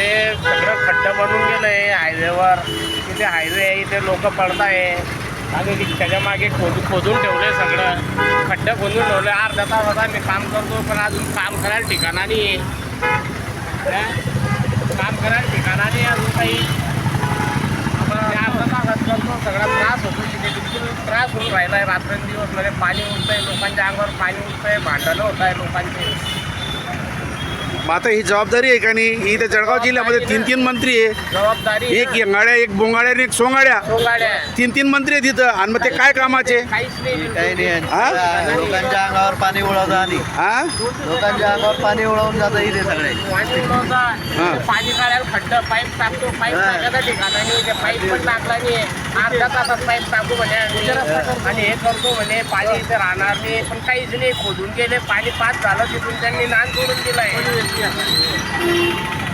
ते सगळं खड्डं बनून गेलं आहे हायवेवर. तिथे हायवे आहे इथे लोक पडत आहे आणि त्याच्यामागे खोद खोदून ठेवले सगळं. खड्डं खोदून ठेवले अर्धा तास आता मी काम करतो पण अजून काम करायला ठिकाणा नाही आहे. काम करायला ठिकाणा नाही अजून काही. आपण अर्धा तासात करतो सगळा त्रास होतो तिथे. बिलकुल त्रास होऊन राहिला आहे रात्रंदिवस म्हणजे पाणी उठतंय लोकांच्या अंगावर पाणी उठतंय भांडणं होत आहे लोकांचे. मग आता ही जबाबदारी आहे का नाही? ही तर जळगाव जिल्ह्यामध्ये तीन तीन मंत्री आहे. जबाबदारी एक येंगाड्या एक बोंगाड्या आणि एक सोंगाड्या. गाड्या तीन तीन मंत्री आहेत तिथं आणि मग ते काय कामाचे? काहीच नाही काही नाही. हा? लोकांच्या अंगावर पाणी उडवतं आणि हा? लोकांच्या अंगावर पाणी उडवून जातं इथे सगळे. पाणी हा. काढायला खड्डं पाईप टाकतो. पाईप हा. टाकायचा ठिकाणा नाही ते पाईप पण टाकला नाही अर्धा तासात पाईप टाकू म्हणे आणि आणि हे करतो म्हणे पाणी इथे राहणार नाही. पण काहीच नाही. खोदून गेले. पाणी पास झालं तिथून. त्यांनी नान सोडून दिलाय やからね。